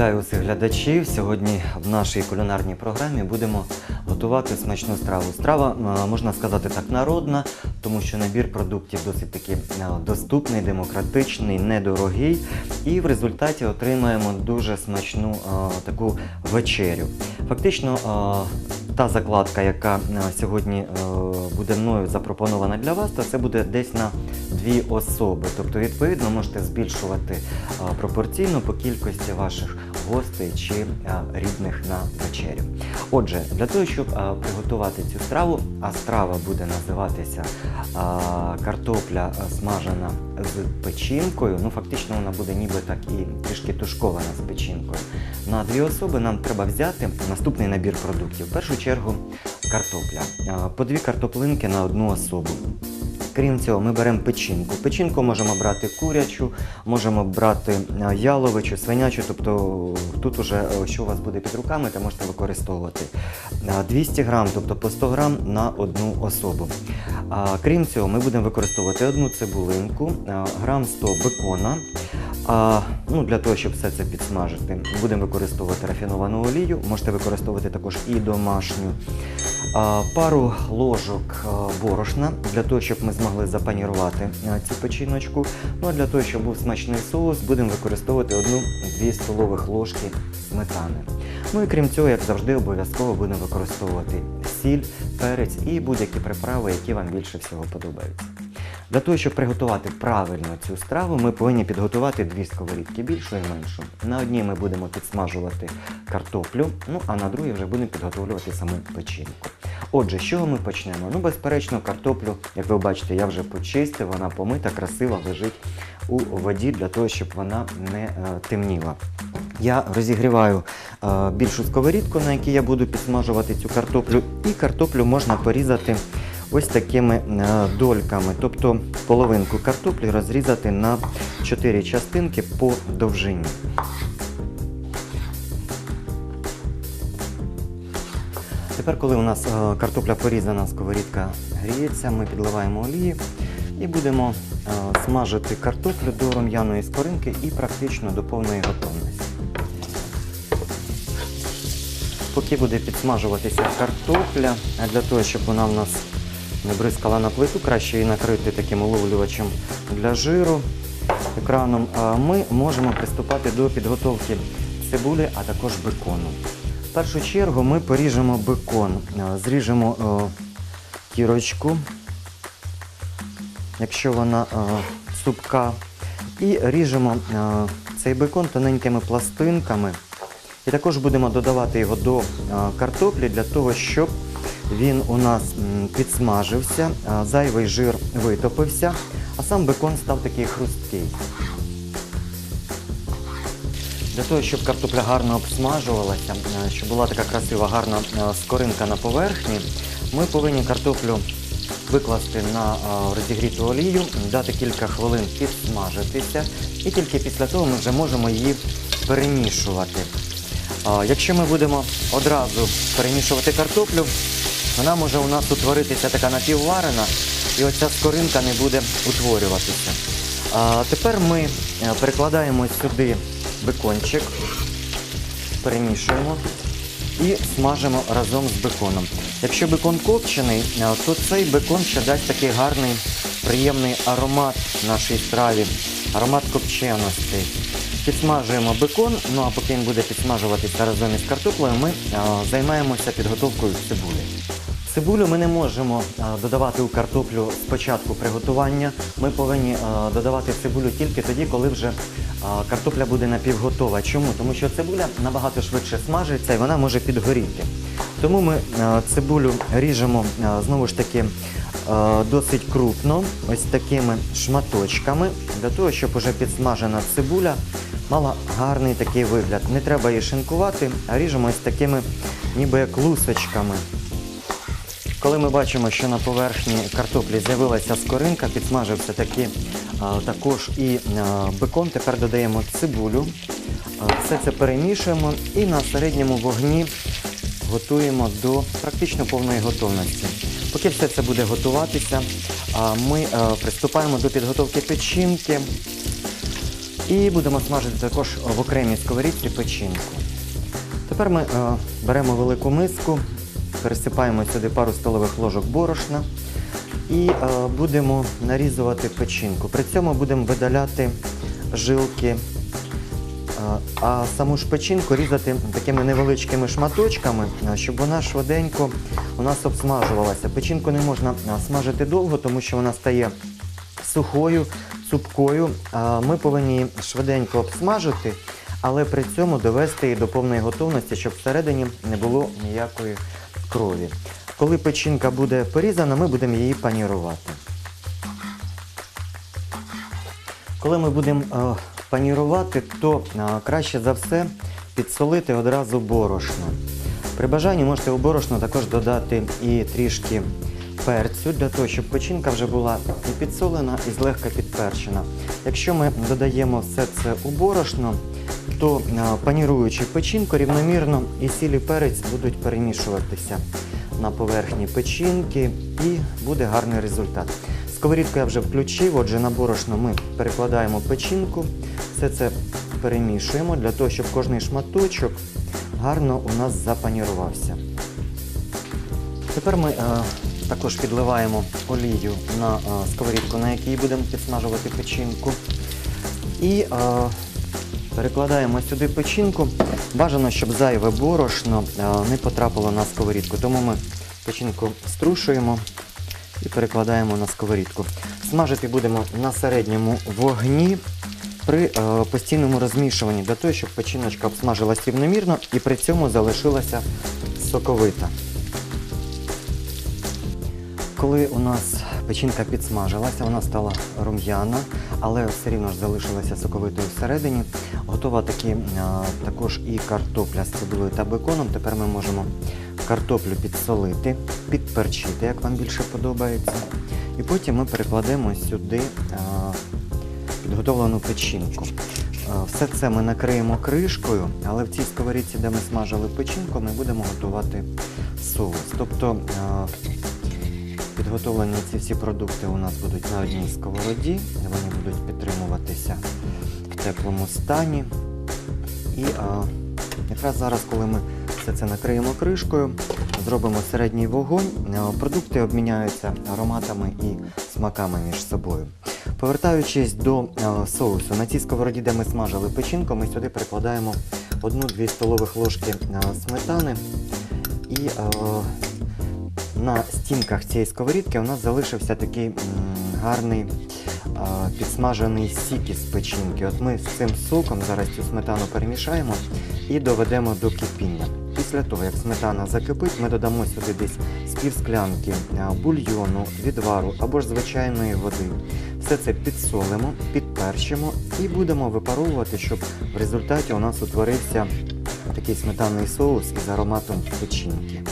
Вітаю усіх глядачів. Сьогодні в нашій кулінарній програмі будемо готувати смачну страву. Страва, е, можна сказати так, народна, тому що набір продуктів досить таки е, доступний, демократичний, недорогий. І в результаті отримаємо дуже смачну е, таку вечерю. Фактично, та закладка, яка е, сьогодні е, буде мною запропонована для вас, то це буде десь на дві особи. Тобто, відповідно, можете збільшувати е, пропорційно по кількості ваших гостей чи е, рідних на вечерю. Отже, для того, щоб е, приготувати цю страву, а страва буде називатися е, картопля смажена з печінкою. Ну, фактично, вона буде ніби так і трішки тушкована з печінкою. На дві особи нам треба взяти наступний набір продуктів. В першу чергу картопля. По дві картоплинки на одну особу. Крім цього, ми беремо печінку. Печінку можемо брати курячу, можемо брати е, яловичу, свинячу, тобто тут уже е, що у вас буде під руками, то можете використовувати. Е, 200 грам, тобто по 100 грам на одну особу. Крім цього, ми будемо використовувати одну цибулинку, е, грам 100 бекона. А, ну, для того, щоб все це підсмажити, будемо використовувати рафіновану олію, можете використовувати також і домашню. Пару ложок борошна для того, щоб ми змогли запанірувати цю печіночку. Ну а для того, щоб був смачний соус, будемо використовувати одну-дві столових ложки сметани. Ну і крім цього, як завжди, обов'язково будемо використовувати сіль, перець і будь-які приправи, які вам більше всього подобаються. Для того, щоб приготувати правильно цю страву, ми повинні підготувати дві сковорідки, більшу і меншу. На одній ми будемо підсмажувати картоплю, ну а на другій вже будемо підготовлювати саму печінку. Отже, з чого ми почнемо? Ну, безперечно, картоплю, як ви бачите, я вже почистив, вона помита, красиво лежить у воді для того, щоб вона не е, темніла. Я розігріваю е, більшу сковорідку, на якій я буду підсмажувати цю картоплю, і картоплю можна порізати ось такими е, дольками, тобто половинку картоплі розрізати на 4 частинки по довжині. Тепер, коли у нас е, картопля порізана, сковорідка гріється, ми підливаємо олії і будемо е, смажити картоплю до рум'яної скоринки і практично до повної готовності. Поки буде підсмажуватися картопля, для того, щоб вона в нас не бризкала на плиту, краще її накрити таким уловлювачем для жиру екраном, ми можемо приступати до підготовки цибулі, а також бекону. В першу чергу ми поріжемо бекон, зріжемо кірочку, якщо вона е, цупка, і ріжемо цей бекон тоненькими пластинками. І також будемо додавати його до картоплі для того, щоб він у нас підсмажився, зайвий жир витопився, а сам бекон став такий хрусткий. Для того, щоб картопля гарно обсмажувалася, е, щоб була така красива, гарна е, скоринка на поверхні, ми повинні картоплю викласти на е, розігріту олію, дати кілька хвилин підсмажитися, і тільки після того ми вже можемо її перемішувати. Якщо ми будемо одразу перемішувати картоплю, вона може у нас утворитися така напівварена, і оця скоринка не буде утворюватися. А тепер ми е, перекладаємо сюди бекончик, перемішуємо і смажимо разом з беконом. Якщо бекон копчений, е, то цей бекон ще дасть такий гарний, приємний аромат нашій страві, аромат копченості. Підсмажуємо бекон, ну а поки він буде підсмажуватися разом із картоплею, ми е, займаємося підготовкою цибулі. Цибулю ми не можемо е, додавати у картоплю з початку приготування. Ми повинні е, додавати цибулю тільки тоді, коли вже е, картопля буде напівготова. Чому? Тому що цибуля набагато швидше смажиться і вона може підгоріти. Тому ми цибулю ріжемо знову ж таки досить крупно, ось такими шматочками, для того, щоб уже підсмажена цибуля мала гарний такий вигляд. Не треба її шинкувати, а ріжемо ось такими ніби як лусочками. Коли ми бачимо, що на поверхні картоплі з'явилася скоринка, підсмажився таки, а, також і бекон, тепер додаємо цибулю. Все це перемішуємо і на середньому вогні готуємо до практично повної готовності. Поки все це буде готуватися, ми приступаємо до підготовки печінки. І будемо смажити також в окремій сковорідці печінку. Тепер ми беремо велику миску, пересипаємо сюди пару столових ложок борошна і е, будемо нарізувати печінку. При цьому будемо видаляти жилки, е, а саму ж печінку різати такими невеличкими шматочками, е, щоб вона швиденько у нас обсмажувалася. Печінку не можна смажити довго, тому що вона стає сухою, цупкою. Ми повинні швиденько обсмажити, але при цьому довести її до повної готовності, щоб всередині не було ніякої крові. Коли печінка буде порізана, ми будемо її панірувати. Коли ми будемо е, панірувати, то е, краще за все підсолити одразу борошно. При бажанні можете у борошно також додати і трішки перцю, для того, щоб печінка вже була і підсолена, і злегка підперчена. Якщо ми додаємо все це у борошно, то е, паніруючи печінку рівномірно і сіль перець будуть перемішуватися на поверхні печінки і буде гарний результат. Сковорідку я вже включив, отже на борошно ми перекладаємо печінку, все це перемішуємо для того, щоб кожний шматочок гарно у нас запанірувався. Тепер ми е, також підливаємо олію на е, сковорідку, на якій будемо підсмажувати печінку. І е, перекладаємо сюди печінку. Бажано, щоб зайве борошно е, не потрапило на сковорідку. Тому ми печінку струшуємо і перекладаємо на сковорідку. Смажити будемо на середньому вогні при е, постійному розмішуванні, для того, щоб печіночка обсмажилась рівномірно і при цьому залишилася соковита. Коли у нас печінка підсмажилася, вона стала рум'яна, але все рівно ж залишилася соковитою всередині. Готова таки а, також і картопля з цибулею та беконом. Тепер ми можемо картоплю підсолити, підперчити, як вам більше подобається. І потім ми перекладемо сюди а, підготовлену печінку. Все це ми накриємо кришкою, але в цій сковорідці, де ми смажили печінку, ми будемо готувати соус. Тобто Підготовлені ці всі продукти у нас будуть на одній сковороді, вони будуть підтримуватися в теплому стані. І а, якраз зараз, коли ми все це накриємо кришкою, зробимо середній вогонь, продукти обміняються ароматами і смаками між собою. Повертаючись до а, соусу, на цій сковороді, де ми смажили печінку, ми сюди перекладаємо 1-2 столових ложки а, сметани і на стінках цієї сковорідки у нас залишився такий гарний підсмажений сік із печінки. От ми з цим соком зараз цю сметану перемішаємо і доведемо до кипіння. Після того, як сметана закипить, ми додамо сюди десь з а, бульйону, відвару або ж звичайної води. Все це підсолимо, підперчимо і будемо випаровувати, щоб в результаті у нас утворився такий сметанний соус із ароматом печінки.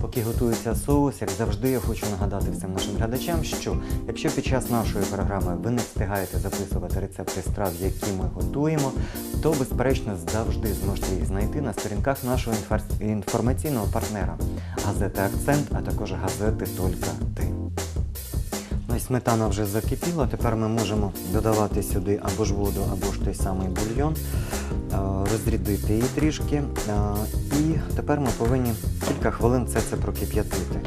Поки готується соус, як завжди, я хочу нагадати всім нашим глядачам, що якщо під час нашої програми ви не встигаєте записувати рецепти страв, які ми готуємо, то безперечно завжди зможете їх знайти на сторінках нашого інформаційного партнера газети Акцент, а також газети Тільки ти. Ну сметана вже закипіла, тепер ми можемо додавати сюди або ж воду, або ж той самий бульйон, е, розрідити її трішки. І тепер ми повинні кілька хвилин це це прокип'ятити.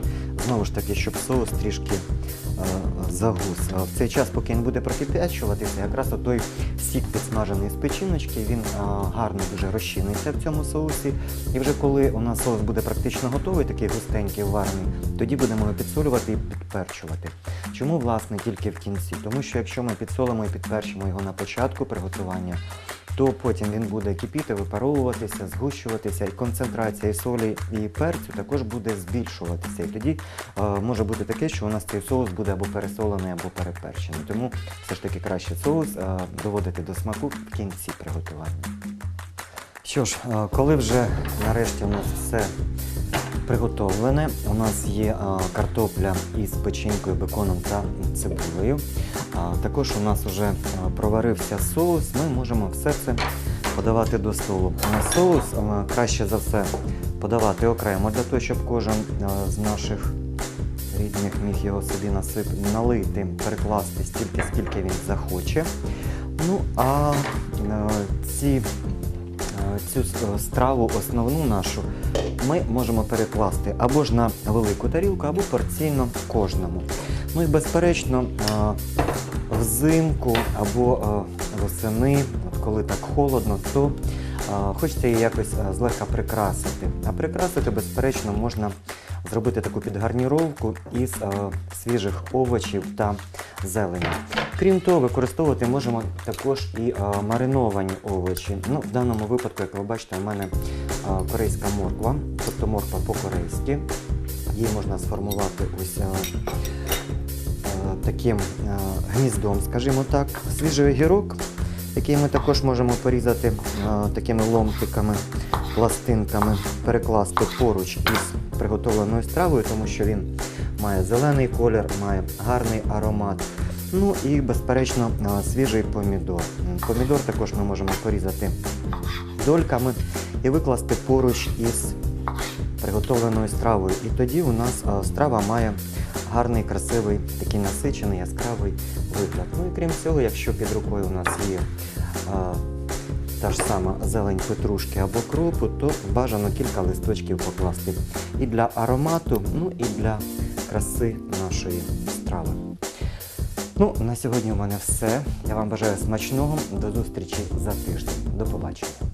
Знову ж таки, щоб соус трішки е, загус. В цей час, поки він буде прокип'ячуватися, якраз той сік підсмажений з печіночки, він е, гарно дуже розчиниться в цьому соусі. І вже коли у нас соус буде практично готовий, такий густенький, варений, тоді будемо його підсолювати і підперчувати. Чому, власне, тільки в кінці? Тому що якщо ми підсолимо і підперчимо його на початку приготування, то потім він буде кипіти, випаровуватися, згущуватися, і концентрація солі і перцю також буде збільшуватися. І тоді е, може бути таке, що у нас цей соус буде або пересолений, або переперчений. Тому все ж таки краще соус е, доводити до смаку в кінці приготування. Що ж, е, коли вже нарешті у нас все приготовлене, у нас є картопля із печінкою, беконом та цибулею. Також у нас вже проварився соус, ми можемо все це подавати до столу. На соус краще за все подавати окремо, для того, щоб кожен з наших рідних міг його собі насип... налити, перекласти стільки, скільки він захоче. Ну а ці, цю страву основну нашу ми можемо перекласти або ж на велику тарілку, або порційно кожному. Ну і безперечно, е, взимку або е, восени, коли так холодно, то е, хочеться її якось злегка прикрасити. А прикрасити, безперечно, можна зробити таку підгарніровку із свіжих овочів та зелені. Крім того, використовувати можемо також і мариновані овочі. Ну, в даному випадку, як ви бачите, у мене корейська морква, тобто морква по-корейськи. Її можна сформувати ось е, е, таким е, гніздом, скажімо так. Свіжий огірок, який ми також можемо порізати такими ломтиками, пластинками, перекласти поруч із приготовленою стравою, тому що він має зелений колір, має гарний аромат. Ну і, безперечно, свіжий помідор. Помідор також ми можемо порізати дольками і викласти поруч із приготовленою стравою. І тоді у нас е, страва має гарний, красивий, такий насичений, яскравий вигляд. Ну і крім цього, якщо під рукою у нас є е, та ж сама зелень петрушки або кропу, то бажано кілька листочків покласти і для аромату, ну і для краси нашої страви. Ну, на сьогодні у мене все. Я вам бажаю смачного. До зустрічі за тиждень. До побачення.